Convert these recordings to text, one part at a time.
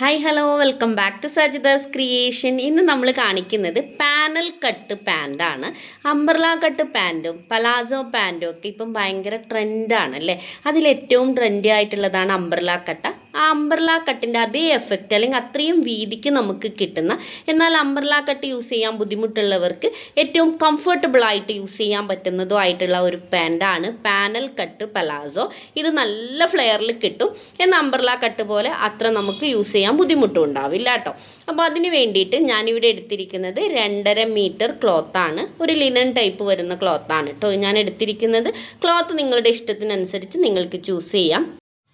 Hi hello welcome back to Sajidas creation ഇന്ന് നമ്മൾ കാണിക്കുന്നത് പാനൽ കട്ട് പാന്റാണ് അംബർല കട്ട് പാന്റും പലാസോ പാന്റും ഒക്കെ ഇപ്പം ഭയങ്കര ട്രെൻഡാണ് അല്ലേ? അതിലേറ്റവും ട്രെൻഡി ആയിട്ടുള്ളതാണ് അംബർല കട്ട ആ അംബർല കട്ടിന്റെ അതേ എഫക്റ്റ് അല്ലെങ്കിൽ അത്രയും വീതിക്ക് നമുക്ക് കിട്ടുന്ന എന്നാൽ അംബ്രല കട്ട് യൂസ് ചെയ്യാൻ ബുദ്ധിമുട്ടുള്ളവർക്ക് ഏറ്റവും കംഫർട്ടബിൾ ആയിട്ട് യൂസ് ചെയ്യാൻ പറ്റുന്നതും ആയിട്ടുള്ള ഒരു പാന്റാണ് പാനൽ കട്ട് പലാസോ ഇത് നല്ല ഫ്ലെയറിൽ കിട്ടും. എന്നാൽ അംബ്രല കട്ട് പോലെ അത്ര നമുക്ക് യൂസ് ചെയ്യാൻ ബുദ്ധിമുട്ടും ഉണ്ടാവില്ല കേട്ടോ. അപ്പോൾ അതിന് വേണ്ടിയിട്ട് ഞാനിവിടെ എടുത്തിരിക്കുന്നത് രണ്ടര മീറ്റർ ക്ലോത്താണ് ഒരു ലിനൻ ടൈപ്പ് വരുന്ന ക്ലോത്താണ് കേട്ടോ. ഞാൻ എടുത്തിരിക്കുന്നത്. ക്ലോത്ത് നിങ്ങളുടെ ഇഷ്ടത്തിനനുസരിച്ച് നിങ്ങൾക്ക് ചൂസ് ചെയ്യാം.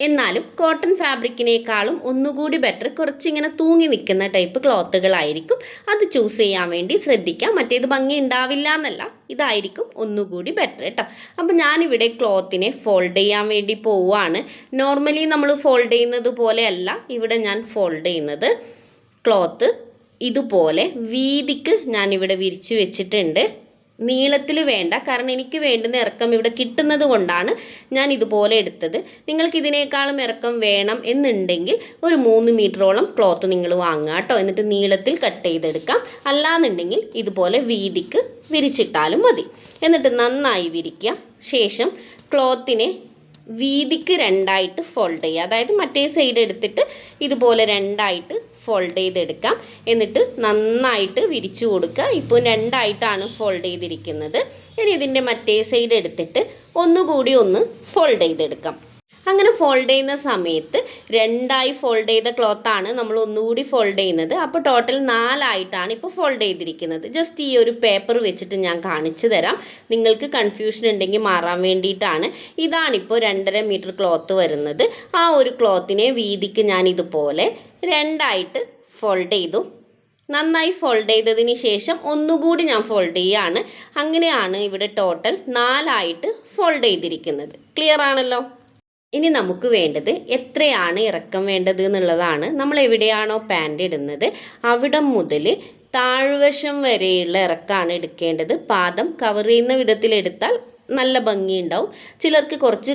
എന്നാലും കോട്ടൺ ഫാബ്രിക്കിനേക്കാളും ഒന്നുകൂടി ബെറ്റർ കുറച്ചിങ്ങനെ തൂങ്ങി നിൽക്കുന്ന ടൈപ്പ് ക്ലോത്തുകളായിരിക്കും അത് ചൂസ് ചെയ്യാൻ വേണ്ടി ശ്രദ്ധിക്കാം. മറ്റേത് ഭംഗി ഉണ്ടാവില്ല എന്നല്ല. ഇതായിരിക്കും ഒന്നുകൂടി ബെറ്റർ കേട്ടോ അപ്പം ഞാനിവിടെ ക്ലോത്തിനെ ഫോൾഡ് ചെയ്യാൻ വേണ്ടി പോവുകയാണ്. നോർമലി നമ്മൾ ഫോൾഡ് ചെയ്യുന്നത് പോലെയല്ല. ഇവിടെ ഞാൻ ഫോൾഡ് ചെയ്യുന്നത് ക്ലോത്ത് ഇതുപോലെ വീതിക്ക് ഞാനിവിടെ വിരിച്ചു വെച്ചിട്ടുണ്ട്. നീളത്തിൽ വേണ്ട. കാരണം എനിക്ക് വേണ്ടുന്ന ഇറക്കം ഇവിടെ കിട്ടുന്നത് കൊണ്ടാണ് ഞാൻ ഇതുപോലെ എടുത്തത്. നിങ്ങൾക്ക് ഇതിനേക്കാളും ഇറക്കം വേണം എന്നുണ്ടെങ്കിൽ ഒരു മൂന്ന് മീറ്ററോളം ക്ലോത്ത് നിങ്ങൾ വാങ്ങുക കേട്ടോ. എന്നിട്ട് നീളത്തിൽ കട്ട് ചെയ്തെടുക്കാം. അല്ലാന്നുണ്ടെങ്കിൽ ഇതുപോലെ വീതിക്ക് വിരിച്ചിട്ടാലും മതി. എന്നിട്ട് നന്നായി വിരിക്കുക. ശേഷം ക്ലോത്തിനെ വീതിക്ക് രണ്ടായിട്ട് ഫോൾഡ് ചെയ്യുക. അതായത് മറ്റേ സൈഡ് എടുത്തിട്ട് ഇതുപോലെ രണ്ടായിട്ട് ഫോൾഡ് ചെയ്തെടുക്കാം. എന്നിട്ട് നന്നായിട്ട് വിരിച്ചു കൊടുക്കുക. ഇപ്പോൾ രണ്ടായിട്ടാണ് ഫോൾഡ് ചെയ്തിരിക്കുന്നത്. ഇനി ഇതിന്റെ മറ്റേ സൈഡ് എടുത്തിട്ട് ഒന്നുകൂടി ഒന്ന് ഫോൾഡ് ചെയ്തെടുക്കാം. അങ്ങനെ ഫോൾഡ് ചെയ്യുന്ന സമയത്ത് രണ്ടായി ഫോൾഡ് ചെയ്ത ക്ലോത്താണ് നമ്മൾ ഒന്നുകൂടി ഫോൾഡ് ചെയ്യുന്നത്. അപ്പോൾ ടോട്ടൽ നാലായിട്ടാണ് ഇപ്പോൾ ഫോൾഡ് ചെയ്തിരിക്കുന്നത്. ജസ്റ്റ് ഈ ഒരു പേപ്പർ വെച്ചിട്ട് ഞാൻ കാണിച്ചു തരാം. നിങ്ങൾക്ക് കൺഫ്യൂഷൻ ഉണ്ടെങ്കിൽ മാറാൻ വേണ്ടിയിട്ടാണ്. ഇതാണിപ്പോൾ രണ്ടര മീറ്റർ ക്ലോത്ത് വരുന്നത്. ആ ഒരു ക്ലോത്തിനെ വീതിക്ക് ഞാൻ ഇതുപോലെ രണ്ടായിട്ട് ഫോൾഡ് ചെയ്തു. നന്നായി ഫോൾഡ് ചെയ്തതിന് ശേഷം ഒന്നുകൂടി ഞാൻ ഫോൾഡ് ചെയ്യുകയാണ് അങ്ങനെയാണ് ഇവിടെ ടോട്ടൽ നാലായിട്ട് ഫോൾഡ് ചെയ്തിരിക്കുന്നത്. ക്ലിയർ ആണല്ലോ? ഇനി നമുക്ക് വേണ്ടത് എത്രയാണ് ഇറക്കം വേണ്ടത് എന്നുള്ളതാണ്. നമ്മൾ എവിടെയാണോ പാന്റ് ഇടുന്നത് അവിടെ മുതൽ താഴ്വശം വരെയുള്ള ഇറക്കമാണ് എടുക്കേണ്ടത്. പാദം കവർ ചെയ്യുന്ന വിധത്തിൽ എടുത്താൽ നല്ല ഭംഗിയുണ്ടാവും. ചിലർക്ക് കുറച്ച്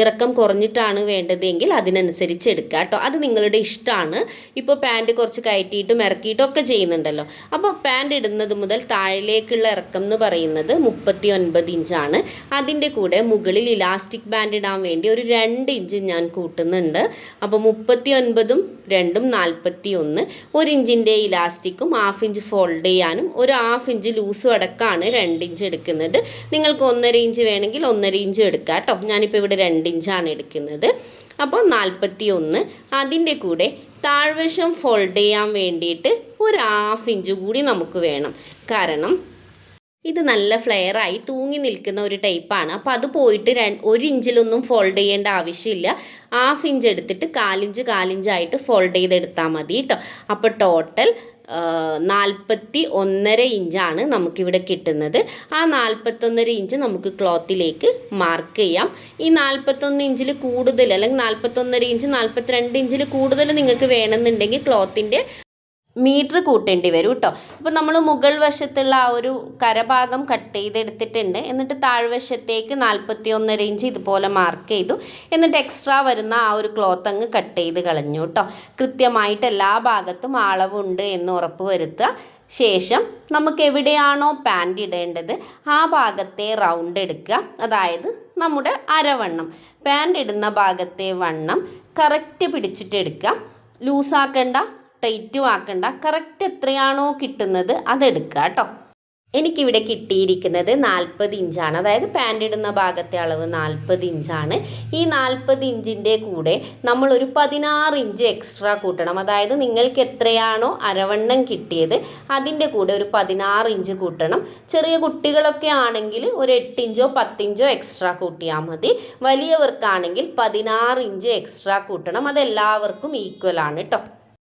ഇറക്കം കുറഞ്ഞിട്ടാണ് വേണ്ടതെങ്കിൽ അതിനനുസരിച്ച് എടുക്കുക കേട്ടോ. അത് നിങ്ങളുടെ ഇഷ്ടമാണ്. ഇപ്പോൾ പാന്റ് കുറച്ച് കയറ്റിയിട്ടും ഇറക്കിയിട്ടും ഒക്കെ ചെയ്യുന്നുണ്ടല്ലോ. അപ്പോൾ പാന്റ് ഇടുന്നത് മുതൽ താഴേക്കുള്ള ഇറക്കം എന്ന് പറയുന്നത് മുപ്പത്തി ഒൻപത് ഇഞ്ചാണ് അതിന്റെ കൂടെ മുകളിൽ ഇലാസ്റ്റിക് ബാൻഡ് ഇടാൻ വേണ്ടി ഒരു രണ്ട് ഇഞ്ച് ഞാൻ കൂട്ടുന്നുണ്ട്. അപ്പോൾ മുപ്പത്തി ഒൻപതും രണ്ടും നാൽപ്പത്തി ഒന്ന് ഒരു ഇഞ്ചിന്റെ ഇലാസ്റ്റിക്കും ഹാഫ് ഇഞ്ച് ഫോൾഡ് ചെയ്യാനും ഒരു ഹാഫ് ഇഞ്ച് ലൂസും അടക്കമാണ് രണ്ട് ഇഞ്ച് എടുക്കുന്നത്. നിങ്ങൾക്ക് ഒന്നര ഇഞ്ച് വേണമെങ്കിൽ ഒന്നര ഇഞ്ച് എടുക്കാം കേട്ടോ. ഞാനിപ്പോൾ ഇവിടെ രണ്ട് ഇഞ്ചാണ് എടുക്കുന്നത്. അപ്പോൾ നാൽപ്പത്തി ഒന്ന് അതിന്റെ കൂടെ താഴ്വശം ഫോൾഡ് ചെയ്യാൻ വേണ്ടിയിട്ട് ഒരു ഹാഫ് ഇഞ്ച് കൂടി നമുക്ക് വേണം. കാരണം ഇത് നല്ല ഫ്ലെയറായി തൂങ്ങി നിൽക്കുന്ന ഒരു ടൈപ്പാണ് അപ്പോൾ അത് പോയിട്ട് രണ്ട് ഒരു ഇഞ്ചിലൊന്നും ഫോൾഡ് ചെയ്യേണ്ട ആവശ്യമില്ല. ഹാഫ് ഇഞ്ച് എടുത്തിട്ട് കാലിഞ്ച് കാലിഞ്ചായിട്ട് ഫോൾഡ് ചെയ്തെടുത്താൽ മതി കേട്ടോ അപ്പോൾ ടോട്ടൽ നാൽപ്പത്തി ഒന്നര ഇഞ്ചാണ് നമുക്കിവിടെ കിട്ടുന്നത്. ആ നാൽപ്പത്തൊന്നര ഇഞ്ച് നമുക്ക് ക്ലോത്തിലേക്ക് മാർക്ക് ചെയ്യാം. ഈ നാൽപ്പത്തൊന്ന് ഇഞ്ചിൽ കൂടുതൽ അല്ലെങ്കിൽ നാൽപ്പത്തൊന്നര ഇഞ്ച് നാൽപ്പത്തിരണ്ട് ഇഞ്ചിൽ കൂടുതൽ നിങ്ങൾക്ക് വേണമെന്നുണ്ടെങ്കിൽ ക്ലോത്തിന്റെ മീറ്റർ കൂട്ടേണ്ടി വരും കേട്ടോ അപ്പോൾ നമ്മൾ മുകൾ വശത്തുള്ള ആ ഒരു കരഭാഗം കട്ട് ചെയ്തെടുത്തിട്ടുണ്ട്. എന്നിട്ട് താഴ്വശത്തേക്ക് നാൽപ്പത്തി ഒന്നര ഇഞ്ച് ഇതുപോലെ മാർക്ക് ചെയ്തു. എന്നിട്ട് എക്സ്ട്രാ വരുന്ന ആ ഒരു ക്ലോത്ത് അങ്ങ് കട്ട് ചെയ്ത് കളഞ്ഞു കേട്ടോ കൃത്യമായിട്ട് എല്ലാ ഭാഗത്തും അളവുണ്ട് എന്ന് ഉറപ്പ് വരുത്തുക. ശേഷം നമുക്ക് എവിടെയാണോ പാന്റ് ഇടേണ്ടത് ആ ഭാഗത്തെ റൗണ്ട് എടുക്കുക. അതായത് നമ്മുടെ അരവണ്ണം. പാന്റ് ഇടുന്ന ഭാഗത്തെ വണ്ണം കറക്റ്റ് പിടിച്ചിട്ട് എടുക്കുക. ലൂസാക്കണ്ട. ടൈറ്റും ആക്കണ്ട. കറക്റ്റ് എത്രയാണോ കിട്ടുന്നത് അതെടുക്കുക കേട്ടോ. എനിക്കിവിടെ കിട്ടിയിരിക്കുന്നത് നാൽപ്പത് ഇഞ്ചാണ്. അതായത് പാന്റ് ഇടുന്ന ഭാഗത്തെ അളവ് നാൽപ്പത് ഇഞ്ചാണ്. ഈ നാൽപ്പത് ഇഞ്ചിന്റെ കൂടെ നമ്മളൊരു പതിനാറ് ഇഞ്ച് എക്സ്ട്രാ കൂട്ടണം. അതായത് നിങ്ങൾക്ക് എത്രയാണോ അരവണ്ണം കിട്ടിയത് അതിന്റെ കൂടെ ഒരു പതിനാറ് ഇഞ്ച് കൂട്ടണം. ചെറിയ കുട്ടികളൊക്കെ ആണെങ്കിൽ ഒരു എട്ട് ഇഞ്ചോ പത്തിഞ്ചോ എക്സ്ട്രാ കൂട്ടിയാൽ മതി. വലിയവർക്കാണെങ്കിൽ പതിനാറ് ഇഞ്ച് എക്സ്ട്രാ കൂട്ടണം. അതെല്ലാവർക്കും ഈക്വൽ ആണ് കേട്ടോ.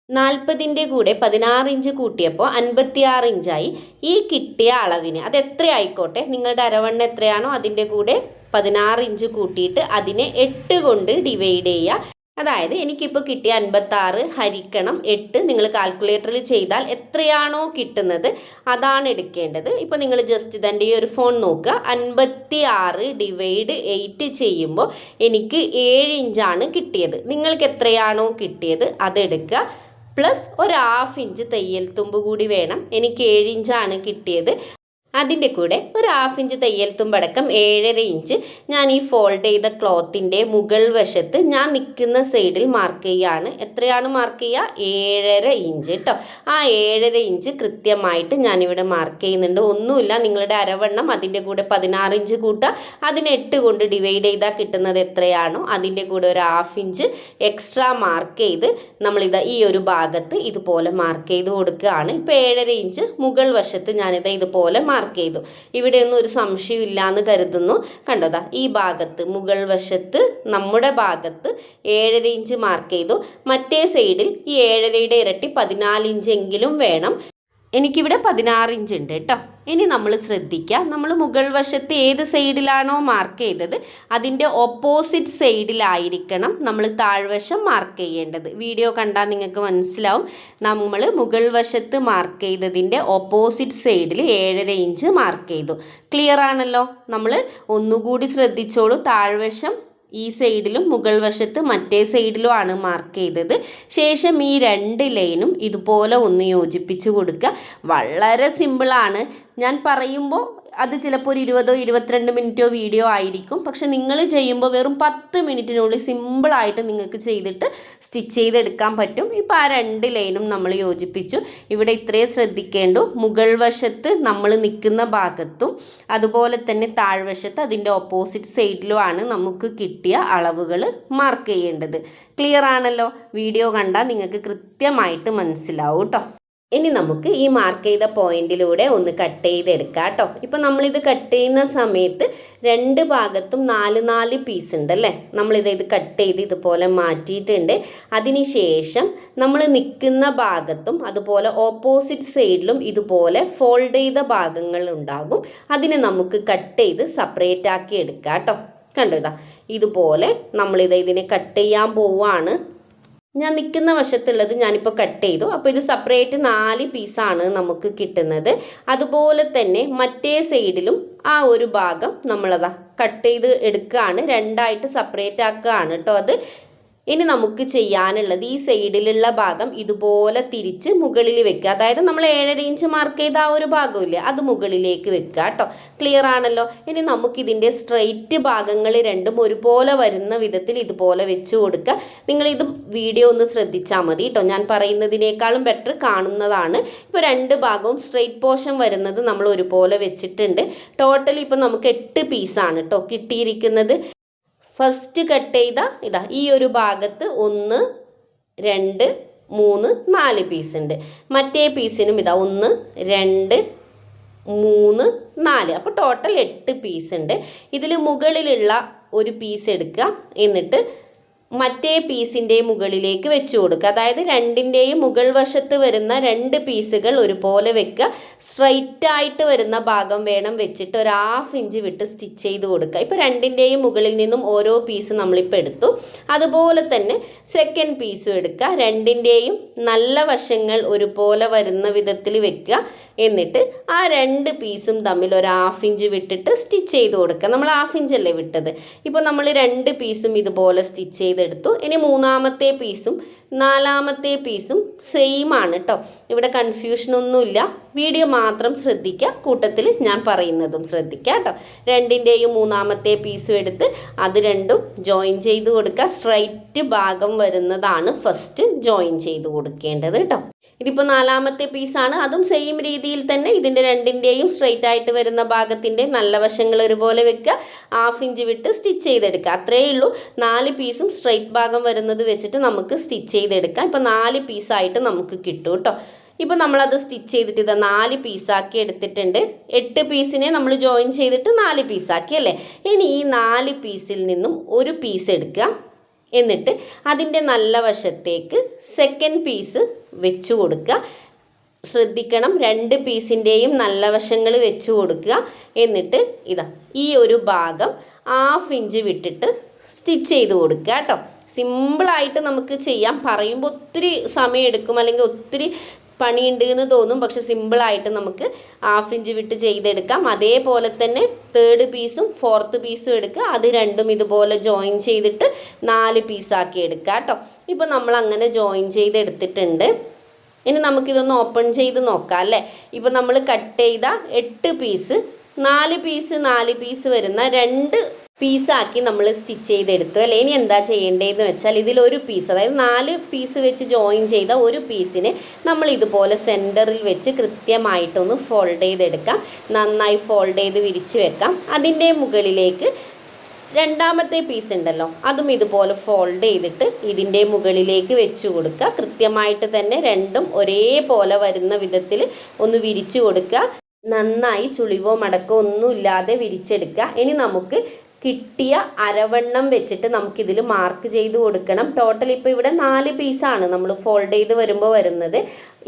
നാൽപ്പതിന്റെ കൂടെ പതിനാറ് ഇഞ്ച് കൂട്ടിയപ്പോൾ അൻപത്തിയാറ് ഇഞ്ചായി. ഈ കിട്ടിയ അളവിന് അത് എത്ര ആയിക്കോട്ടെ നിങ്ങളുടെ അരവണ്ണ എത്രയാണോ അതിന്റെ കൂടെ പതിനാറ് ഇഞ്ച് കൂട്ടിയിട്ട് അതിനെ എട്ട് കൊണ്ട് ഡിവൈഡ് ചെയ്യുക. അതായത് എനിക്കിപ്പോൾ കിട്ടിയ അൻപത്താറ് ഹരിക്കണം എട്ട്. നിങ്ങൾ കാൽക്കുലേറ്ററിൽ ചെയ്താൽ എത്രയാണോ കിട്ടുന്നത് അതാണ് എടുക്കേണ്ടത്. ഇപ്പോൾ നിങ്ങൾ ജസ്റ്റ് ഇതെന്റെ ഈ ഒരു ഫോൺ നോക്കുക. അൻപത്തി ആറ് ഡിവൈഡ് എയ്റ്റ് ചെയ്യുമ്പോൾ എനിക്ക് ഏഴ് ഇഞ്ചാണ് കിട്ടിയത്. നിങ്ങൾക്ക് എത്രയാണോ കിട്ടിയത് അതെടുക്കുക പ്ലസ് ഒരു ഹാഫ് ഇഞ്ച് തയ്യൽ തുമ്പ് കൂടി വേണം. എനിക്ക് ഏഴ് ഇഞ്ചാണ് കിട്ടിയത്. അതിന്റെ കൂടെ ഒരു ഹാഫ് ഇഞ്ച് തയ്യൽ തുമ്പടക്കം ഏഴര ഇഞ്ച് ഞാൻ ഈ ഫോൾഡ് ചെയ്ത ക്ലോത്തിന്റെ മുകൾ വശത്ത് ഞാൻ നിൽക്കുന്ന സൈഡിൽ മാർക്ക് ചെയ്യുകയാണ് എത്രയാണ് മാർക്ക് ചെയ്യുക? ഏഴര ഇഞ്ച് കേട്ടോ ആ ഏഴര ഇഞ്ച് കൃത്യമായിട്ട് ഞാനിവിടെ മാർക്ക് ചെയ്യുന്നുണ്ട്. ഒന്നുമില്ല നിങ്ങളുടെ അരവണ്ണം അതിന്റെ കൂടെ പതിനാറ് ഇഞ്ച് കൂട്ടുക. അതിന് എട്ട് കൊണ്ട് ഡിവൈഡ് ചെയ്താൽ കിട്ടുന്നത് എത്രയാണോ? അതിന്റെ കൂടെ ഒരു ഹാഫ് ഇഞ്ച് എക്സ്ട്രാ മാർക്ക് ചെയ്ത് നമ്മളിത് ഈ ഒരു ഭാഗത്ത് ഇതുപോലെ മാർക്ക് ചെയ്ത് കൊടുക്കുകയാണ്. ഇപ്പോൾ ഏഴര ഇഞ്ച് മുകൾ വശത്ത് ഞാനിത് ഇതുപോലെ മാർക്ക് ചെയ്തു. ഇവിടെയൊന്നും ഒരു സംശയം ഇല്ലാന്ന് കരുതുന്നു കണ്ടതാ ഈ ഭാഗത്ത് മുകൾ വശത്ത് നമ്മുടെ ഭാഗത്ത് ഏഴര ഇഞ്ച് മാർക്ക് ചെയ്തു. മറ്റേ സൈഡിൽ ഈ ഏഴരയുടെ ഇരട്ടി പതിനാല് ഇഞ്ചെങ്കിലും വേണം. എനിക്കിവിടെ പതിനാറ് ഇഞ്ച് ഉണ്ട് കേട്ടോ. ഇനി നമ്മൾ ശ്രദ്ധിക്കുക നമ്മൾ മുകൾ വശത്ത് ഏത് സൈഡിലാണോ മാർക്ക് ചെയ്തത് അതിന്റെ ഓപ്പോസിറ്റ് സൈഡിലായിരിക്കണം നമ്മൾ താഴ്വശം മാർക്ക് ചെയ്യേണ്ടത്. വീഡിയോ കണ്ടാൽ നിങ്ങൾക്ക് മനസ്സിലാവും. നമ്മൾ മുകൾ വശത്ത് മാർക്ക് ചെയ്തതിന്റെ ഓപ്പോസിറ്റ് സൈഡിൽ ഏഴര ഇഞ്ച് മാർക്ക് ചെയ്തു. ക്ലിയർ ആണല്ലോ? നമ്മൾ ഒന്നുകൂടി ശ്രദ്ധിച്ചോളൂ. താഴ്വശം ഈ സൈഡിലും മുകൾ വശത്ത് മറ്റേ സൈഡിലും ആണ് മാർക്ക് ചെയ്തത്. ശേഷം ഈ രണ്ട് ലൈനും ഇതുപോലെ ഒന്ന് യോജിപ്പിച്ച് കൊടുക്കുക. വളരെ സിമ്പിളാണ് ഞാൻ പറയുമ്പോൾ അത് ചിലപ്പോൾ ഒരു ഇരുപതോ ഇരുപത്തിരണ്ട് മിനിറ്റോ വീഡിയോ ആയിരിക്കും. പക്ഷെ നിങ്ങൾ ചെയ്യുമ്പോൾ വെറും പത്ത് മിനിറ്റിനുള്ളിൽ സിമ്പിളായിട്ട് നിങ്ങൾക്ക് ചെയ്തിട്ട് സ്റ്റിച്ച് ചെയ്തെടുക്കാൻ പറ്റും. ഇപ്പോൾ ആ രണ്ട് ലൈനും നമ്മൾ യോജിപ്പിച്ചു. ഇവിടെ ഇത്രയും ശ്രദ്ധിക്കേണ്ടു. മുകൾ വശത്ത് നമ്മൾ നിൽക്കുന്ന ഭാഗത്തും അതുപോലെ തന്നെ താഴ്വശത്ത് അതിന്റെ ഓപ്പോസിറ്റ് സൈഡിലുമാണ് നമുക്ക് കിട്ടിയ അളവുകൾ മാർക്ക് ചെയ്യേണ്ടത്. ക്ലിയർ ആണല്ലോ? വീഡിയോ കണ്ടാൽ നിങ്ങൾക്ക് കൃത്യമായിട്ട് മനസ്സിലാവും കേട്ടോ ഇനി നമുക്ക് ഈ മാർക്ക് ചെയ്ത പോയിന്റിലൂടെ ഒന്ന് കട്ട് ചെയ്തെടുക്കാം കേട്ടോ. ഇപ്പം നമ്മളിത് കട്ട് ചെയ്യുന്ന സമയത്ത് രണ്ട് ഭാഗത്തും നാല് നാല് പീസ് ഉണ്ട് അല്ലേ? നമ്മളിത് ഇത് കട്ട് ചെയ്ത് ഇതുപോലെ മാറ്റിയിട്ടുണ്ട്. അതിനുശേഷം നമ്മൾ നിൽക്കുന്ന ഭാഗത്തും അതുപോലെ ഓപ്പോസിറ്റ് സൈഡിലും ഇതുപോലെ ഫോൾഡ് ചെയ്ത ഭാഗങ്ങൾ ഉണ്ടാകും. അതിനെ നമുക്ക് കട്ട് ചെയ്ത് സെപ്പറേറ്റ് ആക്കി എടുക്കാം കേട്ടോ. കണ്ടോ ഇതാ? ഇതുപോലെ നമ്മളിത് ഇതിനെ കട്ട് ചെയ്യാൻ പോവാണ്. ഞാൻ നിൽക്കുന്ന വശത്തുള്ളത് ഞാനിപ്പോൾ കട്ട് ചെയ്തു. അപ്പോൾ ഇത് സെപ്പറേറ്റ് നാല് പീസാണ് നമുക്ക് കിട്ടുന്നത്. അതുപോലെ തന്നെ മറ്റേ സൈഡിലും ആ ഒരു ഭാഗം നമ്മളതാ കട്ട് ചെയ്ത് എടുക്കുകയാണ് രണ്ടായിട്ട് സെപ്പറേറ്റ് ആക്കുകയാണ് കേട്ടോ അത്. ഇനി നമുക്ക് ചെയ്യാനുള്ളത് ഈ സൈഡിലുള്ള ഭാഗം ഇതുപോലെ തിരിച്ച് മുകളിൽ വെക്കുക. അതായത് നമ്മൾ ഏഴര ഇഞ്ച് മാർക്ക് ചെയ്ത ആ ഒരു ഭാഗമില്ലേ അത് മുകളിലേക്ക് വെക്കുക കേട്ടോ. ക്ലിയർ ആണല്ലോ? ഇനി നമുക്കിതിന്റെ സ്ട്രെയിറ്റ് ഭാഗങ്ങൾ രണ്ടും ഒരുപോലെ വരുന്ന വിധത്തിൽ ഇതുപോലെ വെച്ച് കൊടുക്കുക. നിങ്ങൾ ഇത് വീഡിയോ ഒന്ന് ശ്രദ്ധിച്ചാൽ മതി കേട്ടോ. ഞാൻ പറയുന്നതിനേക്കാളും ബെറ്റർ കാണുന്നതാണ്. ഇപ്പോൾ രണ്ട് ഭാഗവും സ്ട്രെയിറ്റ് പോർഷൻ വരുന്നത് നമ്മൾ ഒരുപോലെ വെച്ചിട്ടുണ്ട്. ടോട്ടലി ഇപ്പോൾ നമുക്ക് എട്ട് പീസാണ് കേട്ടോ കിട്ടിയിരിക്കുന്നത്. ഫസ്റ്റ് കട്ട് ചെയ്ത ഇതാ ഈ ഒരു ഭാഗത്ത് ഒന്ന് രണ്ട് മൂന്ന് നാല് പീസ് ഉണ്ട്. മറ്റേ പീസിനും ഇതാ ഒന്ന് രണ്ട് മൂന്ന് നാല്. അപ്പോൾ ടോട്ടൽ എട്ട് പീസ് ഉണ്ട്. ഇതിൽ മുകളിലുള്ള ഒരു പീസ് എടുക്കുക. എന്നിട്ട് മറ്റേ പീസിന്റെ മുകളിലേക്ക് വെച്ച് കൊടുക്കുക. അതായത് രണ്ടിന്റെയും മുകൾ വശത്ത് വരുന്ന രണ്ട് പീസുകൾ ഒരുപോലെ വെക്കുക. സ്ട്രൈറ്റ് ആയിട്ട് വരുന്ന ഭാഗം വേണം വെച്ചിട്ട് ഒരു ഹാഫ് ഇഞ്ച് വിട്ട് സ്റ്റിച്ച് ചെയ്ത് കൊടുക്കുക. ഇപ്പോൾ രണ്ടിന്റെയും മുകളിൽ നിന്നും ഓരോ പീസ് നമ്മളിപ്പോൾ എടുത്തു. അതുപോലെ തന്നെ സെക്കൻഡ് പീസും എടുക്കുക. രണ്ടിന്റെയും നല്ല വശങ്ങൾ ഒരുപോലെ വരുന്ന വിധത്തിൽ വെക്കുക. എന്നിട്ട് ആ രണ്ട് പീസും തമ്മിൽ ഒരു ഹാഫ് ഇഞ്ച് വിട്ടിട്ട് സ്റ്റിച്ച് ചെയ്ത് കൊടുക്കുക. നമ്മൾ ഹാഫ് ഇഞ്ച് അല്ലേ വിട്ടത്? ഇപ്പോൾ നമ്മൾ രണ്ട് പീസും ഇതുപോലെ സ്റ്റിച്ച് ചെയ്തെടുത്തു. ഇനി മൂന്നാമത്തെ പീസും നാലാമത്തെ പീസും സെയിം ആണ് കേട്ടോ ഇവിടെ കൺഫ്യൂഷനൊന്നുമില്ല വീഡിയോ മാത്രം ശ്രദ്ധിക്കുക. കൂട്ടത്തിൽ ഞാൻ പറയുന്നതും ശ്രദ്ധിക്കുക കേട്ടോ രണ്ടിന്റെയും മൂന്നാമത്തെ പീസും എടുത്ത് അത് രണ്ടും ജോയിൻ ചെയ്ത് കൊടുക്കുക. സ്ട്രൈറ്റ് ഭാഗം വരുന്നതാണ് ഫസ്റ്റ് ജോയിൻ ചെയ്ത് കൊടുക്കേണ്ടത് കേട്ടോ ഇതിപ്പോൾ നാലാമത്തെ പീസാണ്. അതും സെയിം രീതിയിൽ തന്നെ ഇതിന്റെ രണ്ടിന്റെയും സ്ട്രെയിറ്റ് ആയിട്ട് വരുന്ന ഭാഗത്തിന്റെ നല്ല വശങ്ങൾ ഒരുപോലെ വെക്കുക. ഹാഫ് ഇഞ്ച് വിട്ട് സ്റ്റിച്ച് ചെയ്തെടുക്കുക. അത്രയേ ഉള്ളൂ. നാല് പീസും സ്ട്രെയിറ്റ് ഭാഗം വരുന്നത് വെച്ചിട്ട് നമുക്ക് സ്റ്റിച്ച് ചെയ്തെടുക്കാം. ഇപ്പോൾ നാല് പീസായിട്ട് നമുക്ക് കിട്ടും കേട്ടോ. ഇപ്പോൾ നമ്മളത് സ്റ്റിച്ച് ചെയ്തിട്ട് ഇത് നാല് പീസാക്കി എടുത്തിട്ടുണ്ട്. എട്ട് പീസിനെ നമ്മൾ ജോയിൻ ചെയ്തിട്ട് നാല് പീസാക്കി അല്ലേ? ഇനി ഈ നാല് പീസിൽ നിന്നും ഒരു പീസ് എടുക്കുക. എന്നിട്ട് അതിന്റെ നല്ല വശത്തേക്ക് സെക്കൻഡ് പീസ് വെച്ച് കൊടുക്കുക. ശ്രദ്ധിക്കണം. രണ്ട് പീസിന്റെയും നല്ല വശങ്ങൾ വെച്ചു കൊടുക്കുക. എന്നിട്ട് ഇതാ ഈ ഒരു ഭാഗം ഹാഫ് ഇഞ്ച് വിട്ടിട്ട് സ്റ്റിച്ച് ചെയ്ത് കൊടുക്കുക കേട്ടോ. സിമ്പിളായിട്ട് നമുക്ക് ചെയ്യാം. പറയുമ്പോൾ ഒത്തിരി സമയം എടുക്കും. അല്ലെങ്കിൽ ഒത്തിരി പണിയുണ്ട് എന്ന് തോന്നും. പക്ഷെ സിമ്പിളായിട്ട് നമുക്ക് ഹാഫ് ഇഞ്ച് വിട്ട് ചെയ്തെടുക്കാം. അതേപോലെ തന്നെ തേർഡ് പീസും ഫോർത്ത് പീസും എടുക്കുക. അത് രണ്ടും ഇതുപോലെ ജോയിൻ ചെയ്തിട്ട് നാല് പീസാക്കി എടുക്കുക കേട്ടോ. ഇപ്പം നമ്മൾ അങ്ങനെ ജോയിൻ ചെയ്തെടുത്തിട്ടുണ്ട്. ഇനി നമുക്കിതൊന്ന് ഓപ്പൺ ചെയ്ത് നോക്കാം അല്ലേ? ഇപ്പോൾ നമ്മൾ കട്ട് ചെയ്ത എട്ട് പീസ് നാല് പീസ് നാല് പീസ് വരുന്ന രണ്ട് പീസാക്കി നമ്മൾ സ്റ്റിച്ച് ചെയ്തെടുത്തു അല്ലേ? ഇനി എന്താ ചെയ്യേണ്ടതെന്ന് വെച്ചാൽ ഇതിലൊരു പീസ് അതായത് നാല് പീസ് വെച്ച് ജോയിൻ ചെയ്ത ഒരു പീസിനെ നമ്മൾ ഇതുപോലെ സെന്ററിൽ വെച്ച് കൃത്യമായിട്ടൊന്ന് ഫോൾഡ് ചെയ്തെടുക്കാം. നന്നായി ഫോൾഡ് ചെയ്ത് വിരിച്ച് വെക്കാം. അതിന്റെ മുകളിലേക്ക് രണ്ടാമത്തെ പീസ് ഉണ്ടല്ലോ അതും ഇതുപോലെ ഫോൾഡ് ചെയ്തിട്ട് ഇതിന്റെ മുകളിലേക്ക് വെച്ച് കൊടുക്കുക. കൃത്യമായിട്ട് തന്നെ രണ്ടും ഒരേപോലെ വരുന്ന വിധത്തിൽ ഒന്ന് വിരിച്ചു കൊടുക്കുക. നന്നായി ചുളിവോ മടക്കോ ഒന്നും ഇല്ലാതെ വിരിച്ചെടുക്കുക. ഇനി നമുക്ക് കിട്ടിയ അരവണ്ണം വെച്ചിട്ട് നമുക്കിതിൽ മാർക്ക് ചെയ്ത് കൊടുക്കണം. ടോട്ടൽ ഇപ്പോൾ ഇവിടെ നാല് പീസാണ് നമ്മൾ ഫോൾഡ് ചെയ്ത് വരുമ്പോൾ വരുന്നത്.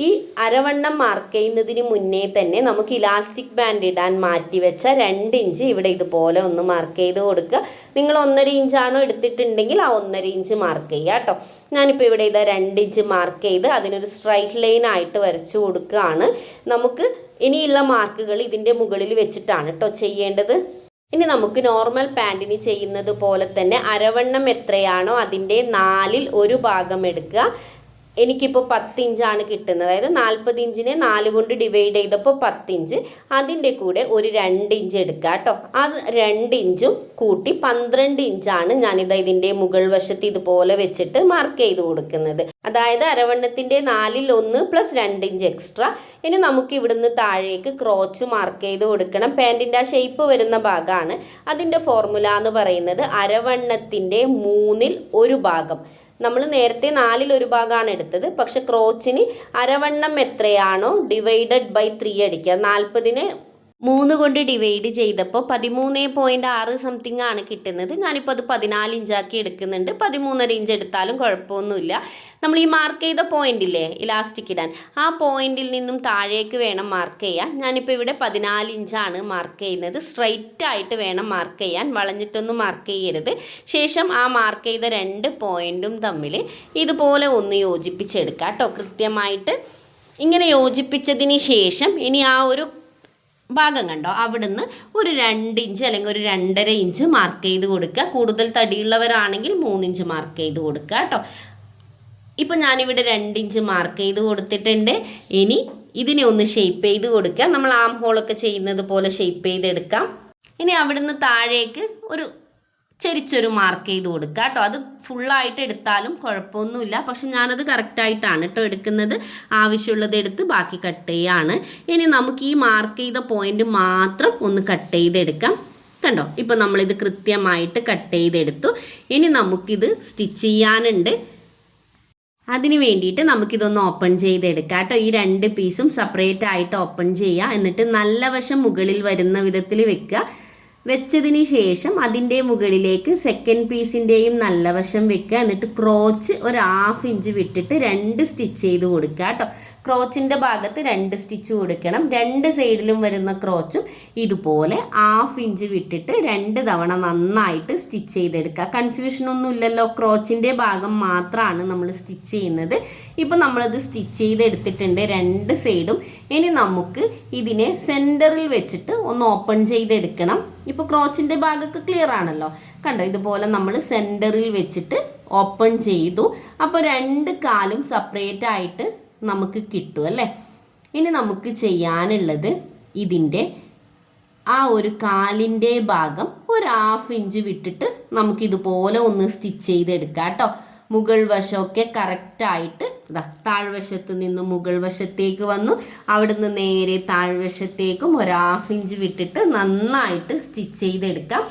ഈ അരവണ്ണം മാർക്ക് ചെയ്യുന്നതിന് മുന്നേ തന്നെ നമുക്ക് ഇലാസ്റ്റിക് ബാൻഡ് ഇടാൻ മാറ്റി വെച്ച രണ്ട് ഇഞ്ച് ഇവിടെ ഇതുപോലെ ഒന്ന് മാർക്ക് ചെയ്ത് കൊടുക്കുക. നിങ്ങൾ ഒന്നര ഇഞ്ചാണോ എടുത്തിട്ടുണ്ടെങ്കിൽ ആ ഒന്നര ഇഞ്ച് മാർക്ക് ചെയ്യുക കേട്ടോ. ഞാനിപ്പോൾ ഇവിടെ ഇതാ രണ്ട് ഇഞ്ച് മാർക്ക് ചെയ്ത് അതിനൊരു സ്ട്രൈറ്റ് ലൈൻ ആയിട്ട് വരച്ചു കൊടുക്കുകയാണ്. നമുക്ക് ഇനിയുള്ള മാർക്കുകൾ ഇതിന്റെ മുകളിൽ വെച്ചിട്ടാണ് കേട്ടോ ചെയ്യേണ്ടത്. ഇനി നമുക്ക് നോർമൽ പാന്റിന് ചെയ്യുന്നത് പോലെ തന്നെ അരവണ്ണം എത്രയാണോ അതിന്റെ നാലിൽ ഒരു ഭാഗം എടുക്കുക. എനിക്കിപ്പോൾ പത്ത് ഇഞ്ചാണ് കിട്ടുന്നത്. അതായത് നാൽപ്പത് ഇഞ്ചിനെ നാല് കൊണ്ട് ഡിവൈഡ് ചെയ്തപ്പോൾ പത്ത് ഇഞ്ച് അതിന്റെ കൂടെ ഒരു രണ്ട് ഇഞ്ച് എടുക്കുക കേട്ടോ അത് രണ്ട് ഇഞ്ചും കൂട്ടി പന്ത്രണ്ട് ഇഞ്ചാണ് ഞാനിത് ഇതിന്റെ മുകൾ വശത്ത് ഇതുപോലെ വെച്ചിട്ട് മാർക്ക് ചെയ്ത് കൊടുക്കുന്നത്. അതായത് അരവണ്ണത്തിന്റെ നാലിൽ ഒന്ന് പ്ലസ് രണ്ട് ഇഞ്ച് എക്സ്ട്രാ ഇനി നമുക്ക് ഇവിടുന്ന് താഴേക്ക് ക്രോച്ച് മാർക്ക് ചെയ്ത് കൊടുക്കണം. പാന്റിന്റെ ആ ഷേപ്പ് വരുന്ന ഭാഗമാണ് അതിന്റെ ഫോർമുല എന്ന് പറയുന്നത് അരവണ്ണത്തിന്റെ മൂന്നിൽ ഒരു ഭാഗം. നമ്മൾ നേരത്തെ നാലിൽ ഒരു ഭാഗമാണ് എടുത്തത്. പക്ഷെ ക്രോച്ചിന് അരവണ്ണം എത്രയാണോ ഡിവൈഡഡ് ബൈ ത്രീ അടിക്കുക. നാൽപ്പതിന് മൂന്ന് കൊണ്ട് ഡിവൈഡ് ചെയ്തപ്പോൾ പതിമൂന്ന് പോയിന്റ് ആറ് സംതിങ് ആണ് കിട്ടുന്നത്. ഞാനിപ്പോൾ അത് പതിനാല് ഇഞ്ചാക്കി എടുക്കുന്നുണ്ട്. പതിമൂന്നര ഇഞ്ച് എടുത്താലും കുഴപ്പമൊന്നുമില്ല. നമ്മൾ ഈ മാർക്ക് ചെയ്ത പോയിന്റ് ഇല്ലേ ഇലാസ്റ്റിക് ഇടാൻ. ആ പോയിന്റിൽ നിന്നും താഴേക്ക് വേണം മാർക്ക് ചെയ്യാൻ. ഞാനിപ്പോൾ ഇവിടെ പതിനാല് ഇഞ്ചാണ് മാർക്ക് ചെയ്യുന്നത്. സ്ട്രൈറ്റ് ആയിട്ട് വേണം മാർക്ക് ചെയ്യാൻ. വളഞ്ഞിട്ടൊന്നും മാർക്ക് ചെയ്യരുത്. ശേഷം ആ മാർക്ക് ചെയ്ത രണ്ട് പോയിന്റും തമ്മിൽ ഇതുപോലെ ഒന്ന് യോജിപ്പിച്ചെടുക്കാം കേട്ടോ കൃത്യമായിട്ട്. ഇങ്ങനെ യോജിപ്പിച്ചതിന് ശേഷം ഇനി ആ ഒരു ഭാഗം കണ്ടോ? അവിടുന്ന് ഒരു രണ്ട് ഇഞ്ച് അല്ലെങ്കിൽ ഒരു രണ്ടര ഇഞ്ച് മാർക്ക് ചെയ്ത് കൊടുക്കുക. കൂടുതൽ തടിയുള്ളവരാണെങ്കിൽ മൂന്നിഞ്ച് മാർക്ക് ചെയ്ത് കൊടുക്കുക കേട്ടോ. ഇപ്പം ഞാനിവിടെ രണ്ട് ഇഞ്ച് മാർക്ക് ചെയ്ത് കൊടുത്തിട്ടുണ്ട്. ഇനി ഇതിനെ ഒന്ന് ഷേപ്പ് ചെയ്ത് കൊടുക്കുക. നമ്മൾ ആം ഹോളൊക്കെ ചെയ്യുന്നത് പോലെ ഷേപ്പ് ചെയ്തെടുക്കാം. ഇനി അവിടുന്ന് താഴേക്ക് ഒരു ചെരിച്ചൊരു മാർക്ക് ചെയ്ത് കൊടുക്കുക കേട്ടോ. അത് ഫുള്ളായിട്ട് എടുത്താലും കുഴപ്പമൊന്നുമില്ല. പക്ഷെ ഞാനത് കറക്റ്റായിട്ടാണ് കേട്ടോ എടുക്കുന്നത്. ആവശ്യമുള്ളത് എടുത്ത് ബാക്കി കട്ട് ചെയ്യാണ്. ഇനി നമുക്ക് ഈ മാർക്ക് ചെയ്ത പോയിന്റ് മാത്രം ഒന്ന് കട്ട് ചെയ്തെടുക്കാം. കണ്ടോ? ഇപ്പം നമ്മളിത് കൃത്യമായിട്ട് കട്ട് ചെയ്തെടുത്തു. ഇനി നമുക്കിത് സ്റ്റിച്ച് ചെയ്യാനുണ്ട്. അതിന് വേണ്ടിയിട്ട് നമുക്കിതൊന്ന് ഓപ്പൺ ചെയ്തെടുക്കാം കേട്ടോ. ഈ രണ്ട് പീസും സെപ്പറേറ്റ് ആയിട്ട് ഓപ്പൺ ചെയ്യുക. എന്നിട്ട് നല്ല വശം മുകളിൽ വരുന്ന വിധത്തിൽ വെക്കുക. വെച്ചതിന് ശേഷം അതിന്റെ മുകളിലേക്ക് സെക്കൻഡ് പീസിന്റെയും നല്ല വശം വെക്കുക. എന്നിട്ട് ക്രോച്ച് ഒരു ഹാഫ് ഇഞ്ച് വിട്ടിട്ട് രണ്ട് സ്റ്റിച്ച് ചെയ്ത് കൊടുക്കുക കേട്ടോ. ക്രോച്ചിന്റെ ഭാഗത്ത് രണ്ട് സ്റ്റിച്ച് കൊടുക്കണം. രണ്ട് സൈഡിലും വരുന്ന ക്രോച്ചും ഇതുപോലെ ഹാഫ് ഇഞ്ച് വിട്ടിട്ട് രണ്ട് തവണ നന്നായിട്ട് സ്റ്റിച്ച് ചെയ്തെടുക്കുക. കൺഫ്യൂഷൻ ഒന്നും ഇല്ലല്ലോ. ക്രോച്ചിന്റെ ഭാഗം മാത്രമാണ് നമ്മൾ സ്റ്റിച്ച് ചെയ്യുന്നത്. ഇപ്പം നമ്മളത് സ്റ്റിച്ച് ചെയ്തെടുത്തിട്ടുണ്ട് രണ്ട് സൈഡും ഇനി നമുക്ക് ഇതിനെ സെന്ററിൽ വെച്ചിട്ട് ഒന്ന് ഓപ്പൺ ചെയ്തെടുക്കണം. ഇപ്പോൾ ക്രോച്ചിന്റെ ഭാഗമൊക്കെ ക്ലിയർ ആണല്ലോ. കണ്ടോ ഇതുപോലെ നമ്മൾ സെന്ററിൽ വെച്ചിട്ട് ഓപ്പൺ ചെയ്തു. അപ്പോൾ രണ്ട് കാലും സെപ്പറേറ്റ് ആയിട്ട് നമുക്ക് കിട്ടും അല്ലേ? ഇനി നമുക്ക് ചെയ്യാനുള്ളത് ഇതിന്റെ ആ ഒരു കാലിന്റെ ഭാഗം ഒരു ഹാഫ് ഇഞ്ച് വിട്ടിട്ട് നമുക്കിതുപോലെ ഒന്ന് സ്റ്റിച്ച് ചെയ്തെടുക്കാം കേട്ടോ. മുകൾ വശമൊക്കെ കറക്റ്റായിട്ട് ഇതാ താഴ്വശത്ത് നിന്ന് മുകൾ വശത്തേക്ക് വന്നു. അവിടുന്ന് നേരെ താഴ്വശത്തേക്കും ഒരു ഹാഫ് ഇഞ്ച് വിട്ടിട്ട് നന്നായിട്ട് സ്റ്റിച്ച് ചെയ്തെടുക്കാം.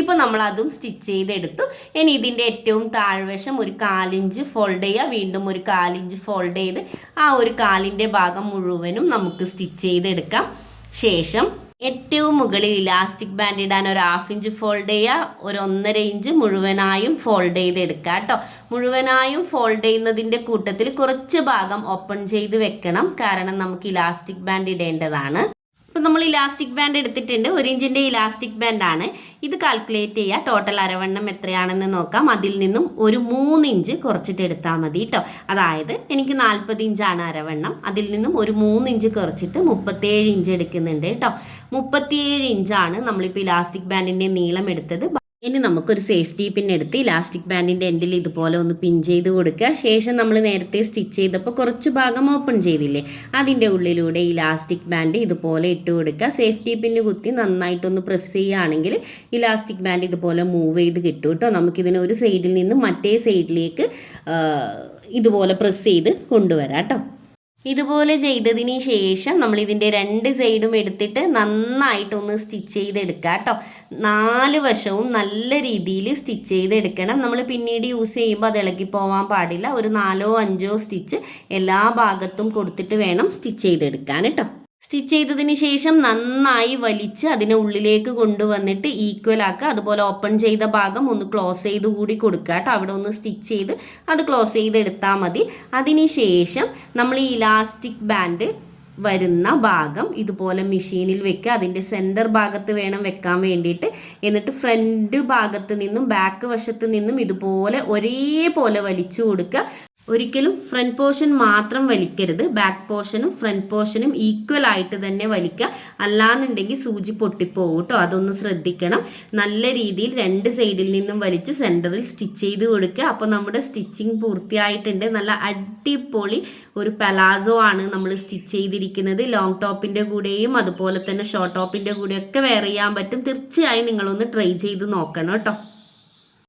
ഇപ്പോൾ നമ്മൾ അതും സ്റ്റിച്ച് ചെയ്തെടുത്തു. ഇനി ഇതിന്റെ ഏറ്റവും താഴ്വശം ഒരു കാലിഞ്ച് ഫോൾഡ് ചെയ്യുക വീണ്ടും ഒരു കാലിഞ്ച് ഫോൾഡ് ചെയ്ത് ആ ഒരു കാലിന്റെ ഭാഗം മുഴുവനും നമുക്ക് സ്റ്റിച്ച് ചെയ്തെടുക്കാം. ശേഷം ഏറ്റവും മുകളിൽ ഇലാസ്റ്റിക് ബാൻഡ് ഇടാൻ ഒരു ഹാഫ് ഇഞ്ച് ഫോൾഡ് ചെയ്യുക ഒരു ഒന്നര ഇഞ്ച് മുഴുവനായും ഫോൾഡ് ചെയ്തെടുക്കുക കേട്ടോ. മുഴുവനായും ഫോൾഡ് ചെയ്യുന്നതിന്റെ കൂട്ടത്തിൽ കുറച്ച് ഭാഗം ഓപ്പൺ ചെയ്ത് വെക്കണം. കാരണം നമുക്ക് ഇലാസ്റ്റിക് ബാൻഡ് ഇടേണ്ടതാണ്. ഇപ്പം നമ്മൾ ഇലാസ്റ്റിക് ബാൻഡ് എടുത്തിട്ടുണ്ട്. ഒരു ഇഞ്ചിന്റെ ഇലാസ്റ്റിക് ബാൻഡാണ്. ഇത് കാൽക്കുലേറ്റ് ചെയ്യുക. ടോട്ടൽ അരവണ്ണം എത്രയാണെന്ന് നോക്കാം. അതിൽ നിന്നും ഒരു മൂന്ന് ഇഞ്ച് കുറച്ചിട്ട് എടുത്താൽ മതി കേട്ടോ. അതായത് എനിക്ക് നാൽപ്പത് ഇഞ്ചാണ് അരവണ്ണം. അതിൽ നിന്നും ഒരു മൂന്ന് ഇഞ്ച് കുറച്ചിട്ട് മുപ്പത്തേഴ് ഇഞ്ച് എടുക്കുന്നുണ്ട് കേട്ടോ. മുപ്പത്തിയേഴ് ഇഞ്ചാണ് നമ്മളിപ്പോൾ ഇലാസ്റ്റിക് ബാൻഡിന്റെ നീളം എടുത്തത്. ഇനി നമുക്കൊരു സേഫ്റ്റി പിൻ എടുത്ത് ഇലാസ്റ്റിക് ബാൻഡിന്റെ എൻഡിൽ ഇതുപോലെ ഒന്ന് പിൻ ചെയ്ത് കൊടുക്കുക. ശേഷം നമ്മൾ നേരത്തെ സ്റ്റിച്ച് ചെയ്തപ്പോൾ കുറച്ച് ഭാഗം ഓപ്പൺ ചെയ്തില്ലേ അതിന്റെ ഉള്ളിലൂടെ ഇലാസ്റ്റിക് ബാൻഡ് ഇതുപോലെ ഇട്ട് കൊടുക്കുക. സേഫ്റ്റി പിന്ന് കുത്തി നന്നായിട്ടൊന്ന് പ്രസ് ചെയ്യുകയാണെങ്കിൽ ഇലാസ്റ്റിക് ബാൻഡ് ഇതുപോലെ മൂവ് ചെയ്ത് കിട്ടും കേട്ടോ. നമുക്കിതിനെ ഒരു സൈഡിൽ നിന്ന് മറ്റേ സൈഡിലേക്ക് ഇതുപോലെ പ്രസ് ചെയ്ത് കൊണ്ടുവരാം കേട്ടോ. ഇതുപോലെ ചെയ്തതിന് ശേഷം നമ്മൾ ഇതിന്റെ രണ്ട് സൈഡും എടുത്തിട്ട് നന്നായിട്ടൊന്ന് സ്റ്റിച്ച് ചെയ്തെടുക്കുക കേട്ടോ. നാല് വശവും നല്ല രീതിയിൽ സ്റ്റിച്ച് ചെയ്തെടുക്കണം. നമ്മൾ പിന്നീട് യൂസ് ചെയ്യുമ്പോൾ അത് ഇളകി പോകാൻ പാടില്ല. ഒരു നാലോ അഞ്ചോ സ്റ്റിച്ച് എല്ലാ ഭാഗത്തും കൊടുത്തിട്ട് വേണം സ്റ്റിച്ച് ചെയ്തെടുക്കാൻ കേട്ടോ. സ്റ്റിച്ച് ചെയ്തതിന് ശേഷം നന്നായി വലിച്ച് അതിനെ ഉള്ളിലേക്ക് കൊണ്ടുവന്നിട്ട് ഈക്വൽ ആക്കുക. അതുപോലെ ഓപ്പൺ ചെയ്ത ഭാഗം ഒന്ന് ക്ലോസ് ചെയ്ത് കൂടി കൊടുക്കുക കേട്ടോ. അവിടെ ഒന്ന് സ്റ്റിച്ച് ചെയ്ത് അത് ക്ലോസ് ചെയ്ത് ചെയ്തെടുത്താൽ മതി. അതിന് ശേഷം നമ്മൾ ഈ ഇലാസ്റ്റിക് ബാൻഡ് വരുന്ന ഭാഗം ഇതുപോലെ മെഷീനിൽ വെക്കുക. അതിന്റെ സെന്റർ ഭാഗത്ത് വേണം വെക്കാൻ വേണ്ടിയിട്ട്. എന്നിട്ട് ഫ്രണ്ട് ഭാഗത്ത് നിന്നും ബാക്ക് വശത്ത് നിന്നും ഇതുപോലെ ഒരേപോലെ വലിച്ചു കൊടുക്കുക. ഒരിക്കലും ഫ്രണ്ട് പോർഷൻ മാത്രം വലിക്കരുത്. ബാക്ക് പോർഷനും ഫ്രണ്ട് പോർഷനും ഈക്വൽ ആയിട്ട് തന്നെ വലിക്കുക. അല്ലാന്നുണ്ടെങ്കിൽ സൂചി പൊട്ടിപ്പോകും കേട്ടോ. അതൊന്ന് ശ്രദ്ധിക്കണം. നല്ല രീതിയിൽ രണ്ട് സൈഡിൽ നിന്നും വലിച്ച് സെന്ററിൽ സ്റ്റിച്ച് ചെയ്ത് കൊടുക്കുക. അപ്പോൾ നമ്മുടെ സ്റ്റിച്ചിങ് പൂർത്തിയായിട്ടുണ്ട്. നല്ല അടിപൊളി ഒരു പലാസോ ആണ് നമ്മൾ സ്റ്റിച്ച് ചെയ്തിരിക്കുന്നത്. ലോങ് ടോപ്പിന്റെ കൂടെയും അതുപോലെ തന്നെ ഷോർട്ട് ടോപ്പിന്റെ കൂടെയൊക്കെ വെയർ ചെയ്യാൻ പറ്റും. തീർച്ചയായും നിങ്ങളൊന്ന് ട്രൈ ചെയ്ത് നോക്കണം കേട്ടോ.